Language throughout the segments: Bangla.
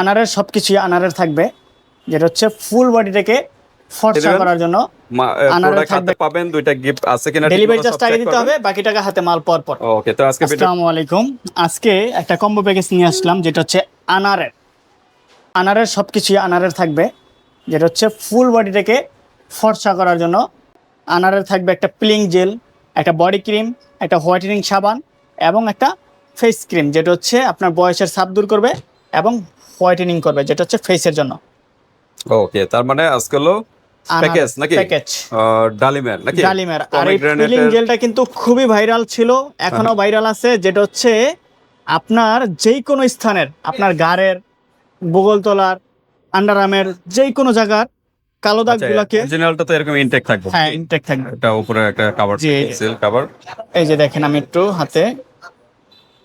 আনারের সব কিছুই আনারের থাকবে। যেটা হচ্ছে ফুল বডিটাকে ফর্সা করার জন্য আনারের থাকবে। পাবেন দুইটা গিফট আছে কিনা ডেলিভারি চার্জ টাকা দিতে হবে বাকি টাকা হাতে মাল পর পর। ওকে তো আজকে আসসালামু আলাইকুম। আজকে একটা কম্বো প্যাকেজ নিয়ে আসলাম যেটা হচ্ছে আনারের। আনারের সব কিছুই আনারের থাকবে। যেটা হচ্ছে ফুল বডিটাকে ফর্সা করার জন্য আনারের থাকবে একটা পিলিং জেল একটা বডি ক্রিম একটা হোয়াইটেনিং সাবান এবং একটা ফেস ক্রিম যেটা হচ্ছে আপনার বয়সের ছাপ দূর করবে এবং হোয়াইটেনিং করবে যেটা হচ্ছে ফেসের জন্য। ওকে তার মানে আজকে হলো প্যাকেজ নাকি? প্যাকেজ ডালিমের নাকি? ডালিমের। আর এই পিলিং জেলটা কিন্তু খুবই ভাইরাল ছিল এখনও ভাইরাল আছে যেটা হচ্ছে আপনার যেই কোনো স্থানের আপনার গাড়ের বগলতলার আন্ডারআর্মের যেই কোনো জায়গার কালো আচ্ছা, দাগগুলোকে অরিজিনালটা তো এরকম ইনটেক থাকবে। হ্যাঁ ইনটেক থাকবে। এটা উপরে একটা কভার। সিল কভার এই যে দেখেন আমি একটু হাতে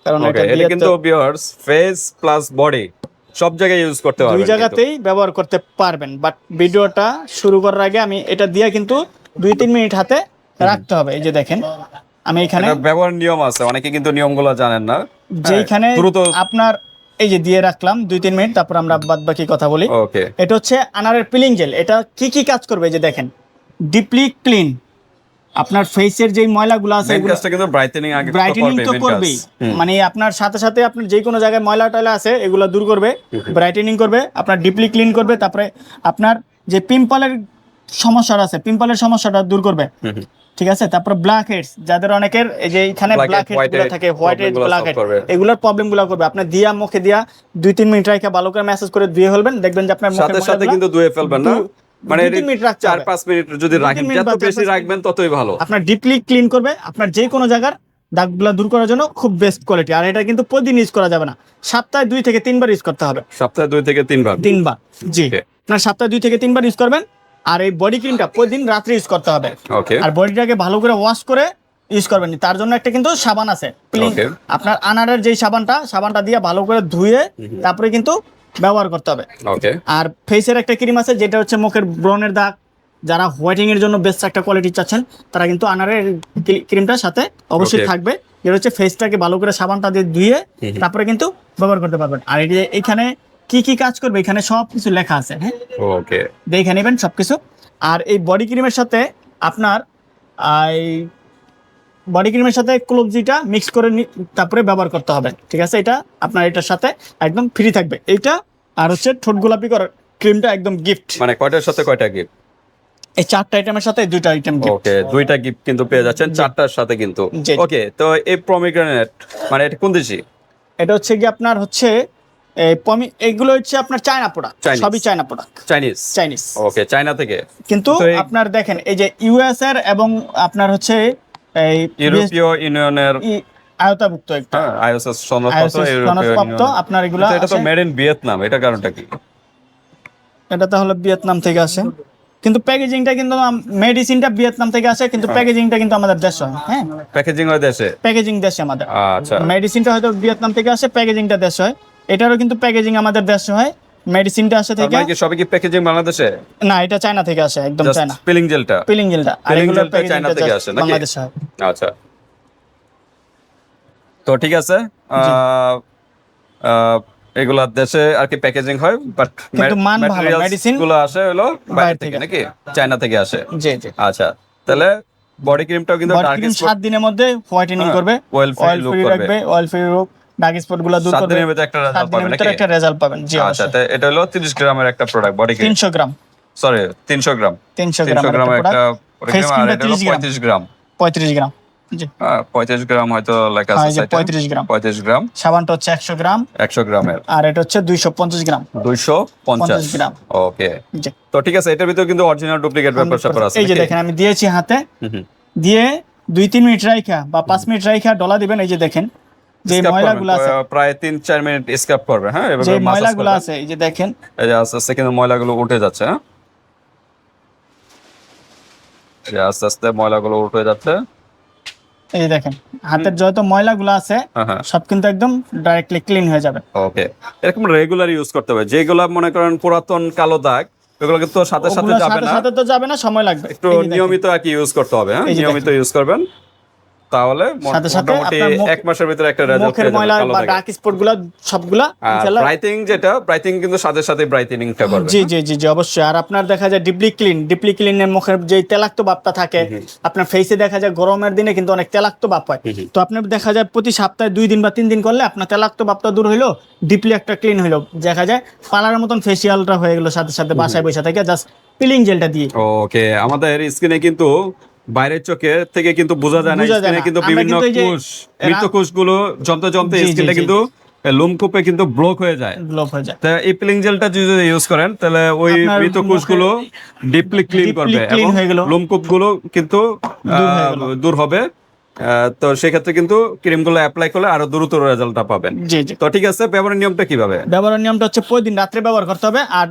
কারণ এটা কিন্তু ভিউয়ার্স ফেস প্লাস বডি সব জায়গায় ইউজ করতে পারবেন দুই জায়গাতেই ব্যবহার করতে পারবেন বাট ভিডিওটা শুরু করার আগে আমি এটা দিয়ে কিন্তু দুই তিন মিনিট হাতে রাখতে হবে এই যে দেখেন আমি এখানে ব্যবহার নিয়ম আছে অনেকে কিন্তু নিয়মগুলো জানেন না। যেইখানে হ্যাঁ, দ্রুত আপনার এই যে দিয়ে রাখলাম দুই তিন মিনিট তারপর আমরা বাদ বাকি কথা বলি। ওকে এটা হচ্ছে আনারের পিলিং জেল এটা কি কি কাজ করবে এই যে দেখেন ডিপলি ক্লিন আপনার ফেসের যে ময়লাগুলো আছে ব্রাইটেনিং আগে ব্রাইটেনিং তো করবেই। মানে আপনার সাথে সাথে আপনার যে কোনো জায়গায় ময়লা টয়লা আছে এগুলো দূর করবে ব্রাইটেনিং করবে আপনার ডিপলি ক্লিন করবে তারপরে আপনার যে পিম্পলের সমস্যাটা আছে পিম্পলের সমস্যাটা দূর করবে। ঠিক আছে? তারপর ব্ল্যাক হেডস যাদের অনেকের এই যে এখানে ব্ল্যাক হেডসগুলো whitehead থাকে হোয়াইট হেড ব্ল্যাক হেড এগুলোর প্রবলেমগুলো করবে। আপনি দিয়া মুখে দিয়া দুই তিন মিনিট রেখে ভালো করে মেসেজ করে ধুয়ে ফেলবেন দেখবেন যে আপনার মুখের সাথে সাথে কিন্তু ধুয়ে ফেলবেন না। মানে মিনিট রাখতে চার পাঁচ মিনিট যদি রাখেন যত বেশি রাখবেন ততই ভালো। আপনার ডিপলি ক্লিন করবে আপনার যে কোনো জায়গার দাগগুলো দূর করার জন্য খুব বেস্ট কোয়ালিটি আর এটা কিন্তু প্রতিদিন ইউজ করা যাবে না। সপ্তাহে দুই থেকে তিনবার ইউজ করতে হবে। সপ্তাহে দুই থেকে তিনবার। তিনবার জি। আপনার সপ্তাহে দুই থেকে তিনবার ইউজ করবেন। আর এই বডি ক্রিমটা প্রতিদিন রাত্রে ইউজ করতে হবে। আর বডিটাকে ভালো করে ওয়াশ করে ইউজ করবেন। তার জন্য একটা কিন্তু সাবান আছে। আপনার আনারের যেই সাবানটা সাবানটা দিয়ে ভালো করে ধুয়ে তারপরে কিন্তু ব্যবহার করতে হবে। ওকে আর ফেসের একটা ক্রিম আছে যেটা হচ্ছে মুখের ব্রনের দাগ। যারা হোয়াইটিং এর জন্য বেস্ট একটা কোয়ালিটি চাচ্ছেন তারা কিন্তু আনারের ক্রিমটার সাথে অবশ্যই থাকবে। যেটা হচ্ছে ফেসটাকে ভালো করে সাবানটা দিয়ে ধুয়ে তারপরে কিন্তু ব্যবহার করতে পারবেন। আর এই যে এখানে কি কি কাজ করবে? এখানে সব কিছু লেখা আছে হ্যাঁ? ওকে দেখে নেবেন সব কিছু আর এই বডি ক্রিমের সাথে আপনার এই বডি ক্রিমের সাথে ক্লোবজিটা মিক্স করে তারপরে ব্যবহার করতে হবে। ঠিক আছে? এটা আপনার এটার সাথে একদম ফ্রি থাকবে। এইটা আর হচ্ছে ঠোঁট গোলাপি করার ক্রিমটা একদম গিফট মানে কয়টার সাথে কয়টা গিফট এই চারটা আইটেমের সাথে দুইটা আইটেম গিফট ওকে দুইটা গিফট কিন্তু পেয়ে যাচ্ছেন চারটার সাথে কিন্তু। ওকে তো এই প্রমিগ্রেনেট মানে এটা কোন দেশি এটা হচ্ছে কি আপনার হচ্ছে এই পমি এগুলো হচ্ছে আপনার চায়না প্রোডাক্ট সবই China product Chinese Chinese okay China থেকে। কিন্তু আপনার দেখেন এই যে ইউএস এর এবং আপনার হচ্ছে এই ইউরোপীয় ইউনিয়নের আয়তাভুক্ত একটা হ্যাঁ আইএসএস সনদপত্র ইউরোপীয় আপনার এগুলা এটা তো। মেড ইন ভিয়েতনাম এটা কারণটা কি? এটা তাহলে ভিয়েতনাম থেকে আসে। কিন্তু প্যাকেজিংটা কিন্তু মেডিসিনটা ভিয়েতনাম থেকে আসে কিন্তু প্যাকেজিংটা কিন্তু আমাদের দেশ হয় হ্যাঁ? প্যাকেজিং হয় দেশে? প্যাকেজিং দেশে আমাদের। আচ্ছা। মেডিসিনটা হয়তো ভিয়েতনাম থেকে আসে প্যাকেজিংটা দেশ হয়। এটারও কিন্তু প্যাকেজিং আমাদের দেশ হয়। মেডিসিনটা আসে থেকে মানে কি সবই কি প্যাকেজিং বাংলাদেশে? না এটা চায়না থেকে আসে একদম চায়না। পিলিং জেলটা পিলিং জেলটা আর Peeling এগুলোর gel টা চায়না থেকে আসে নাকি? বাংলাদেশে আচ্ছা। তো ঠিক আছে এগুলা দেশে আর কি প্যাকেজিং হয় বাট কিন্তু মান ভালো, medicine গুলো আসে হলো বাইরে থেকে। নাকি? চায়না থেকে আসে। জি জি। আচ্ছা তাহলে বডি ক্রিমটাও কিন্তু বডি ডার্ক সাত দিনের মধ্যে হোয়াইটেনিং হ্যাঁ, করবে অয়েল ফ্রি। রাখবে অয়েল ফ্রি রোগ ডার্ক দূর করবে। দিনের ভিতরে একটা রেজাল্ট পাবে নাকি? একটা রেজাল্ট পাবেন। জি আচ্ছা এটা হলো 30 গ্রামের একটা প্রোডাক্ট বডি ক্রিম তিনশো গ্রাম। সরি 300 গ্রাম। 300 গ্রাম গ্রামের একটা আর এটা হলো 30 গ্রাম। 35 গ্রাম। জি। 35 গ্রাম হয়তো লেখা আছে সাইটে 35 গ্রাম। 35 গ্রাম। সাবানটা হচ্ছে একশো গ্রাম। 100 গ্রামের। আর এটা হচ্ছে দুইশো পঞ্চাশ গ্রাম। 250 গ্রাম। ওকে। তো ঠিক আছে এটার ভিতরে কিন্তু অরিজিনাল ডুপ্লিকেট ব্যাপার স্যাপার আছে এই যে দেখেন আমি দিয়েছি হাতে। দিয়ে দুই তিন মিনিট রাইখা বা পাঁচ মিনিট রাইখা ডলা দিবেন এই যে দেখেন। যে ময়লাগুলো আছে। প্রায়- প্রায় তিন চার মিনিট স্ক্রাব করবে হ্যাঁ? এভাবে যে massage ময়লাগুলো আছে এই যে দেখেন। এই যে আস্তে আস্তে কিন্তু ময়লাগুলো উঠে যাচ্ছে হ্যাঁ? এই যে আস্তে আস্তে ময়লাগুলো উঠে যাচ্ছে। এই দেখেন হাতের যত ময়লাগুলো আছে হ্যাঁ হ্যাঁ। সব কিন্তু একদম ডাইরেক্টলি ক্লিন হয়ে যাবে। ওকে এরকম রেগুলার ইউজ করতে হবে। যেগুলো মনে করেন পুরাতন কালো দাগ ওগুলো কিন্তু সাথে সাথে যাবে না। সাথে তো যাবে না সময় লাগবে। একটু। নিয়মিত আর কি ইউজ করতে হবে হ্যাঁ? নিয়মিত ইউজ করবেন। তাহলে মোটামুটি এক মাসের ভিতরে একটা রেজাল্ট মুখের ময়লা বা ডার্ক স্পটগুলা সবগুলা ইনশাআল্লাহ ব্রাইটিং যেটা ব্রাইটিং কিন্তু সাথে সাথে ব্রাইটেনিংটা করবে। জি জি জি জি অবশ্যই। আর আপনার দেখা যায় ডিপলি ক্লিন ডিপলি ক্লিনের মুখের যে তেলাক্ত ভাবটা থাকে আপনার ফেসে দেখা যায় গরমের দিনে কিন্তু অনেক তেলাক্ত ভাব হয়। তো আপনার দেখা যায় প্রতি সপ্তাহে দুই দিন বা তিন দিন করলে আপনার তেলাক্ত ভাবটা দূর হইল ডিপলি একটা ক্লিন হইল। দেখা যায় পালার মতন ফেসিয়ালটা হয়ে গেলো সাথে সাথে বাসায় বসে থেকে জাস্ট পিলিং জেলটা দিয়ে। ওকে আমাদের স্কিনে কিন্তু বাইরের চোখে থেকে কিন্তু বোঝা যায় না স্কিনে কিন্তু বিভিন্ন এই কোষ মৃত কোষগুলো জমতে জমতে জি, জি, স্কিনটা কিন্তু লোমকূপে কিন্তু ব্লক হয়ে যায়। গ্লোভ হয়ে যায়। তা এই পিলিং জেলটা যদি ইউজ করেন তাহলে ওই মৃত কোষগুলো ডিপলি ক্লিন করবে এবং গেলো। লোমকূপগুলো কিন্তু দূর হবে। তো সেক্ষেত্রে কিন্তু ক্রিমগুলো অ্যাপ্লাই করলে আরও দ্রুত রেজাল্টটা পাবেন। জি জি। তো ঠিক আছে ব্যবহারের নিয়মটা কীভাবে? ব্যবহারের নিয়মটা হচ্ছে প্রতিদিন রাত্রে ব্যবহার করতে হবে। আর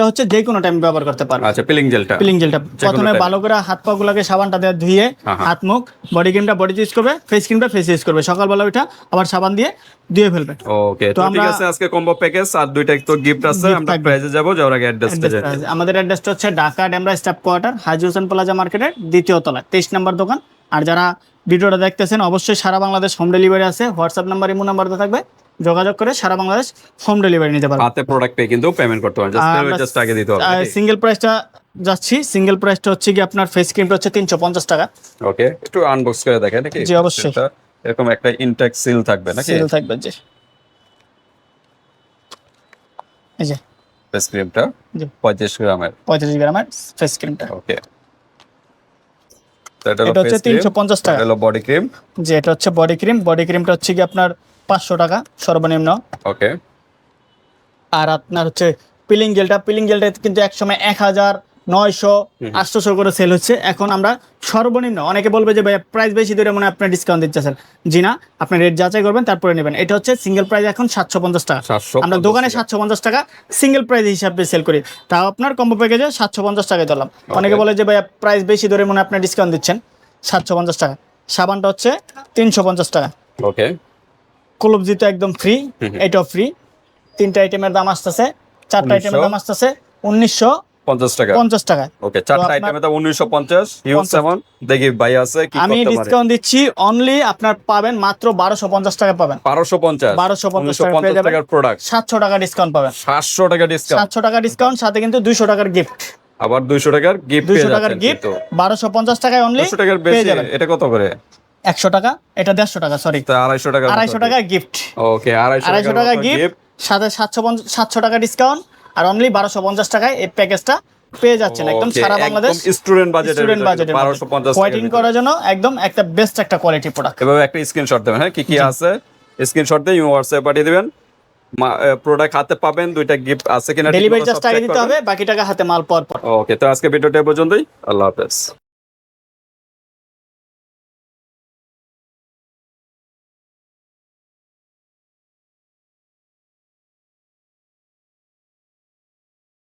এইটা হচ্ছে যে কোনো টাইম ব্যবহার করতে পারবে আচ্ছা পিলিং জেলটা পিলিং জেলটা প্রথমে ভালো করে হাত পা গুলাকে সাবানটা দিয়ে ধুয়ে হ্যাঁ, হ্যাঁ। হাত মুখ বডি ক্রিমটা বডি ইউজ করবে ফেস ক্রিমটা ফেস ইউজ করবে। সকালবেলা ওইটা আবার সাবান দিয়ে ধুয়ে ফেলবে। ওকে তো ঠিক আছে আজকে কম্বো প্যাকেজ আর দুইটা তো গিফট আছে আমরা প্রাইজে যাব যাওয়ার আগে অ্যাড্রেসটা টা আমাদের অ্যাড্রেসটা হচ্ছে Dhaka Demra staff quarter Haji Hossain plaza মার্কেটের দ্বিতীয় তলা তেইশ নম্বর দোকান। আর যারা ভিডিওটা দেখতেছেন অবশ্যই সারা বাংলাদেশ হোম ডেলিভারি আছে। হোয়াটসঅ্যাপ নাম্বার ইমো নাম্বার থাকবে। যোগাযোগ করে সারা বাংলাদেশ হোম ডেলিভারি নিতে পারবে। হাতে প্রোডাক্ট পেয়ে কিন্তু পেমেন্ট করতে হবে জাস্ট জাস্ট আগে দিতে হবে সিঙ্গেল প্রাইসটা যাচ্ছি। সিঙ্গেল প্রাইসটা হচ্ছে কি আপনার ফেস ক্রিমটা হচ্ছে তিনশো পঞ্চাশ টাকা। ওকে একটু আনবক্স করে দেখেন নাকি? জি, অবশ্যই। এরকম একটা ইনটেক সিল থাকবে নাকি? সেল থাকবে জি। এই যে। ফেস ক্রিমটা জি। 35 গ্রামের। পঁয়ত্রিশ গ্রামের ফেস ক্রিমটা ওকে এটা হচ্ছে ফেস ক্রিম তিনশো পঞ্চাশ টাকা। এটা হলো বডি ক্রিম যে এটা হচ্ছে বডি ক্রিম বডি ক্রিমটা হচ্ছে কি আপনার পাঁচশো টাকা সর্বনিম্ন। ওকে। আর আপনার হচ্ছে পিলিং জেলটা পিলিং জেলটা কিন্তু একসময় এক হাজার নয়শো আটশোশো করে সেল হচ্ছে। এখন আমরা সর্বনিম্ন অনেকে বলবে যে ভাই প্রাইস বেশি ধরে মনে হয় আপনি ডিসকাউন্ট দিচ্ছেন জি না আপনি রেট যাচাই করবেন তারপরে নেবেন। এটা হচ্ছে সিঙ্গেল প্রাইস এখন সাতশো পঞ্চাশ টাকা। আমরা দোকানে সাতশো পঞ্চাশ টাকা সিঙ্গেল প্রাইস হিসাবে সেল করি। তাও আপনার কম্বো প্যাকেজে সাতশো পঞ্চাশ টাকায় ধরলাম। অনেকে বলে যে ভাই প্রাইস বেশি ধরে মনে হয় আপনি ডিসকাউন্ট দিচ্ছেন। সাতশো পঞ্চাশ টাকা। সাবানটা হচ্ছে তিনশো পঞ্চাশ টাকা। ওকে কলবজি তো একদম ফ্রি এটাও ফ্রি তিনটা আইটেমের দাম আসতেছে চারটা আইটেমের দাম আসতেছে উনিশশো 50 টাকা। পঞ্চাশ টাকা। ওকে চারটা আইটেমে তো 1950 হিউজ সেভেন দেখি ভাই আছে আমি ডিসকাউন্ট দিচ্ছি অনলি আপনার পাবেন মাত্র বারোশো পঞ্চাশ টাকা পাবেন। 1250 1250 টাকা পেয়ে 1950 টাকার প্রোডাক্ট সাতশো টাকা ডিসকাউন্ট পাবেন। 700 টাকা ডিসকাউন্ট সাতশো টাকা ডিসকাউন্ট সাথে কিন্তু দুইশো টাকার গিফট আবার 200 টাকার গিফট দুইশো টাকার গিফট বারোশো পঞ্চাশ টাকায় অনলি 200 টাকার বেশি এটা কত করে? একশো টাকা এটা দেড়শো টাকা সরি 250 টাকা আড়াইশো টাকা গিফট ওকে আড়াইশো টাকা গিফট সাথে সাতশো সাতশো টাকা ডিসকাউন্ট আর অনলি বারোশো পঞ্চাশ টাকায় এই প্যাকেজটা পেয়ে যাচ্ছেন একদম সারা বাংলাদেশ স্টুডেন্ট বাজেটের স্টুডেন্ট বাজেটের 1250 কোয়াইটিং করার জন্য একদম একটা বেস্ট একটা কোয়ালিটি প্রোডাক্ট এভাবে একটা স্ক্রিনশট দেবেন হ্যাঁ কি কি আছে? স্ক্রিনশট দিয়ে হোয়াটসঅ্যাপে পাঠিয়ে দিবেন। প্রোডাক্ট হাতে পাবেন দুইটা গিফট আছে কিনা ডেলিভারি চার্জটা আগে দিতে হবে বাকি টাকা হাতে মাল পাওয়ার পর। ওকে তো আজকে ভিডিওটা পর্যন্তই আল্লাহ হাফেজ।